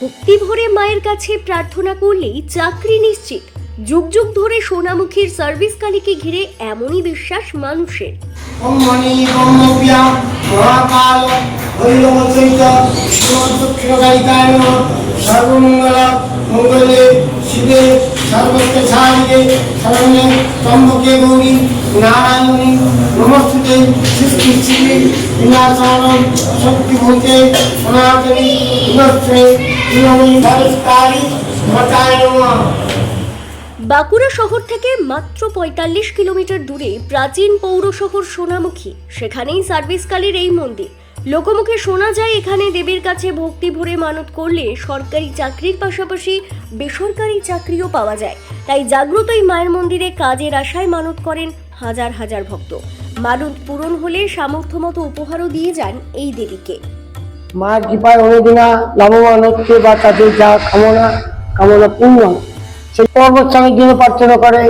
ভক্তি ভরে মায়ের কাছে প্রার্থনা করলেই চাকরি নিশ্চিত। যুগ যুগ ধরে সোনামুখীর সার্ভিস কালীকে ঘিরে এমনই বিশ্বাস মানুষের। সৃষ্টি সনাতনী বাঁকুড়া শহর থেকে মাত্র পঁয়তাল্লিশ কিলোমিটার দূরে প্রাচীন পৌর শহর সোনামুখী। সেখানেই সার্ভিসকালীর এই মন্দির। লোকমুখে শোনা যায়, এখানে দেবীর কাছে ভক্তি ভরে মানত করলে সরকারি চাকরির পাশাপাশি বেসরকারি চাকরিও পাওয়া যায়। তাই জাগ্রত এই মায়ের মন্দিরে কাজের আশায় মানত করেন হাজার হাজার ভক্ত। মানত পূরণ হলে সামর্থ্য মতো উপহারও দিয়ে যান এই দেবীকে। মার কৃপায় অনেকদিনা লাভবান হচ্ছে বা তাদের যা কামনা কামনা পূর্ণ। সেই স্বামীর জন্য প্রার্থনা করে,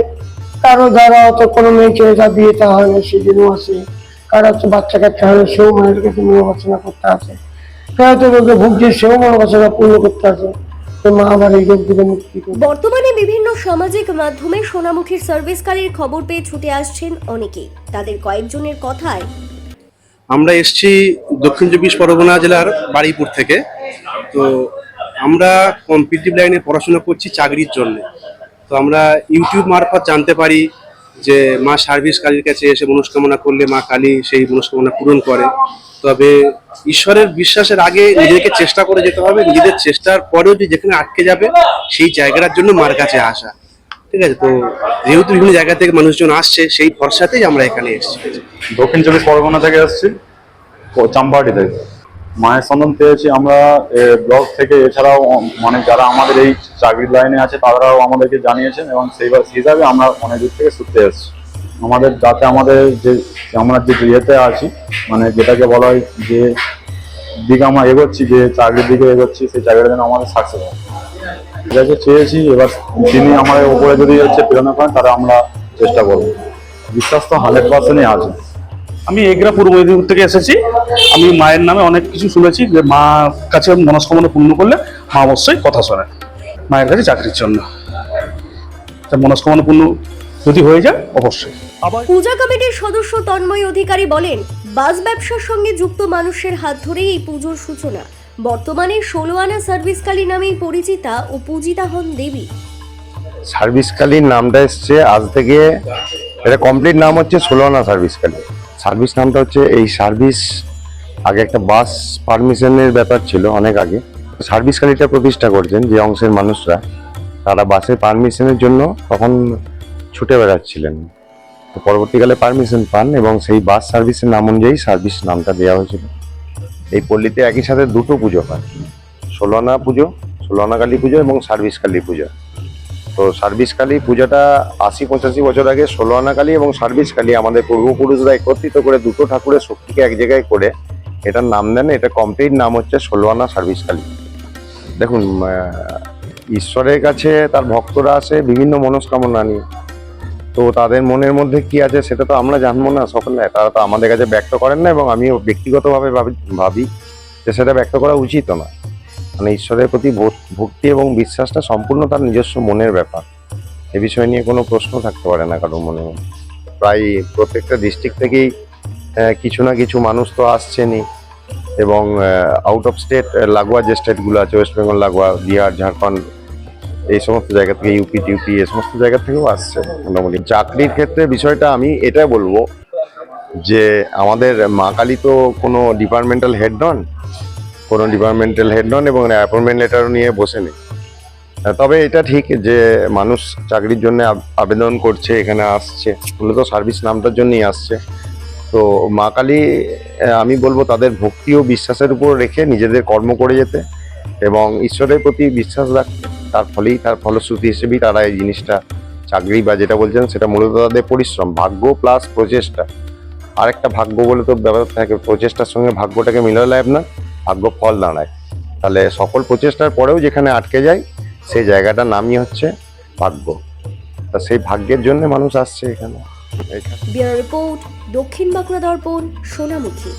কারও ধরো হয়তো কোনো মেয়ে ছেলে তার বিয়েতে হয় না সেদিনও আসে কারও হচ্ছে বাচ্চা কাচ্চা হলে সেও মায়ের কাছে মনোবাসনা করতে আসে কেউ হয়তো ভুগছে সেও মনোবাসনা পূর্ণ করতে আসে বর্তমানে বিভিন্ন সামাজিক মাধ্যমে সোনামুখীর সার্ভিসকারীর খবর পেয়ে ছুটে আসছেন অনেকেই। তাদের কয়েকজনের কথায় আমরা এসছি দক্ষিণ চব্বিশ পরগনা জেলার বারুইপুর থেকে। তো আমরা কম্পিটিভ লাইনে পড়াশোনা করছি চাকরির জন্য। তো আমরা ইউটিউব মারফত জানতে পারি যে মা সার্ভিস কালীর কাছে এসে মনস্কামনা করলে মা কালী সেই মনস্কামনা পূরণ করে। তবে ঈশ্বরের বিশ্বাসের আগে নিজেকে চেষ্টা করে যেতে হবে, নিজেদের চেষ্টার পরেও যে যেখানে আটকে যাবে সেই জায়গাটার জন্য মার কাছে আসা। ঠিক আছে, তো যেহেতু বিভিন্ন জায়গা থেকে মানুষজন আসছে, সেই ভরসাতেই আমরা এখানে এসেছি। দক্ষিণ চব্বিশ পরগনা থেকে আসছি চাম্পাহাটি থেকে মায়ের সন্ধান পেয়েছি আমরা ব্লগ থেকে, এছাড়াও মানে যারা আমাদের এই চাকরির লাইনে আছে, তারাও আমাদেরকে জানিয়েছেন এবং সেই হিসাবে আমরা অনেক দূর থেকে ছুটতে এসেছি। আমাদের যাতে আমাদের যে, আমরা যে ইয়েতে আছি মানে যেটাকে বলা হয় যে দিকে আমরা এগোচ্ছি, যে চাকরির দিকে এগোচ্ছি, সেই চাকরিটা যেন আমাদের সাকসেস হয়। এটাকে চেয়েছি, এবার তিনি আমাদের উপরে যদি হচ্ছে প্রেরণা করেন তারা আমরা চেষ্টা করব। বিশ্বাস তো হান্ড্রেড পার্সেন্টই আছে। আমি এগরা পূর্ব মেদিনীপুর থেকে এসেছি। আমি মায়ের নামে অনেক কিছু শুনেছি যে মা কাছে মনস্কামনা পূর্ণ করলে মা অবশ্যই কথা শোনে। মায়ের কাছে চাকরির জন্য। মনস্কামনা পূর্ণ যদি হয়ে যায়, অবশ্যই। পূজা কমিটির সদস্য তন্ময় অধিকারী বলেন, বাস ব্যবসার সঙ্গে যুক্ত মানুষের হাত ধরেই এই পুজোর সূচনা। বর্তমানে ষোলো আনা সার্ভিসকালী নামেই পরিচিতা ও পূজিতা হন দেবী। সার্ভিসকালীর নামটা এসছে আজ থেকে, এটা কমপ্লিট নাম হচ্ছে ষোলোনা সার্ভিসকালী। সার্ভিস নামটা হচ্ছে এই সার্ভিস, আগে একটা বাস পারমিশনের ব্যাপার ছিল অনেক আগে। সার্ভিসকালীটা প্রতিষ্ঠা করছেন যে অংশের মানুষরা। তারা বাসের পারমিশনের জন্য তখন ছুটে বেড়াচ্ছিলেন। তো পরবর্তীকালে পারমিশন পান এবং সেই বাস সার্ভিসের নাম অনুযায়ী সার্ভিস নামটা দেওয়া হয়েছিল। এই পল্লীতে একই সাথে দুটো পুজো হয়। ষোলোনা পুজো, ষোলোনা কালী পুজো এবং সার্ভিস কালী পুজো। তো সার্ভিস কালী পূজাটা আশি পঁচাশি বছর আগে ষোলো আনা কালী এবং সার্ভিস কালী আমাদের পূর্বপুরুষরা একত্রিত করে দুটো ঠাকুরের শক্তিকে এক জায়গায় করে এটার নাম দেন, এটা কমপ্লিট নাম হচ্ছে ষোলো আনা সার্ভিস কালী। দেখুন ঈশ্বরের কাছে তার ভক্তরা আসে, বিভিন্ন মনস্কামনা নিয়ে। তো তাদের মনের মধ্যে কি আছে সেটা তো আমরা জানব না সকলে। তারা তো আমাদের কাছে ব্যক্ত করেন না এবং আমিও ব্যক্তিগতভাবে ভাবি- যে সেটা ব্যক্ত করা উচিত না মানে ঈশ্বরের প্রতি ভক- ভক্তি এবং বিশ্বাসটা সম্পূর্ণ তার নিজস্ব মনের ব্যাপার। এ বিষয় নিয়ে কোনো প্রশ্ন থাকতে পারে না মনে মনে। প্রায় প্রত্যেকটা ডিস্ট্রিক্ট থেকেই কিছু না কিছু মানুষ তো আসছেনই এবং আউট অফ স্টেট লাগোয়া যে স্টেটগুলো আছে ওয়েস্ট বেঙ্গল লাগোয়া বিহার ঝাড়খণ্ড এই সমস্ত জায়গা থেকে ইউপি টিউপি এই সমস্ত জায়গা থেকেও আসছে মোটামুটি। চাকরির ক্ষেত্রে বিষয়টা আমি এটা বলব যে আমাদের মা কালী তো কোনো ডিপার্টমেন্টাল হেড নন, কোনো ডিপার্টমেন্টাল হেড নন এবং অ্যাপয়েন্টমেন্ট লেটারও নিয়ে বসে নেই তবে এটা ঠিক যে মানুষ চাকরির জন্য আবেদন করছে, এখানে আসছে, মূলত সার্ভিস নামটার জন্যই আসছে। তো মা কালী আমি বলব তাদের ভক্তি ও বিশ্বাসের উপর রেখে নিজেদের কর্ম করে যেতে এবং ঈশ্বরের প্রতি বিশ্বাস রাখতে তার ফলেই তার ফলশ্রুতি হিসেবেই তারা এই জিনিসটা, চাকরি বা যেটা বলছেন সেটা মূলত তাদের পরিশ্রম, ভাগ্য প্লাস প্রচেষ্টা। আরেকটা ভাগ্য বলে তো ব্যাপার থাকে, প্রচেষ্টার সঙ্গে ভাগ্যটাকে মিলালে আপনার ভাগ্য ফল দাঁড়ায় তাহলে সকল প্রচেষ্টার পরেও যেখানে আটকে যায়, সেই জায়গাটার নামই হচ্ছে ভাগ্য। তা সেই ভাগ্যের জন্য মানুষ আসছে এখানে। দক্ষিণ বাঁকুড়া দর্পণ, সোনামুখী।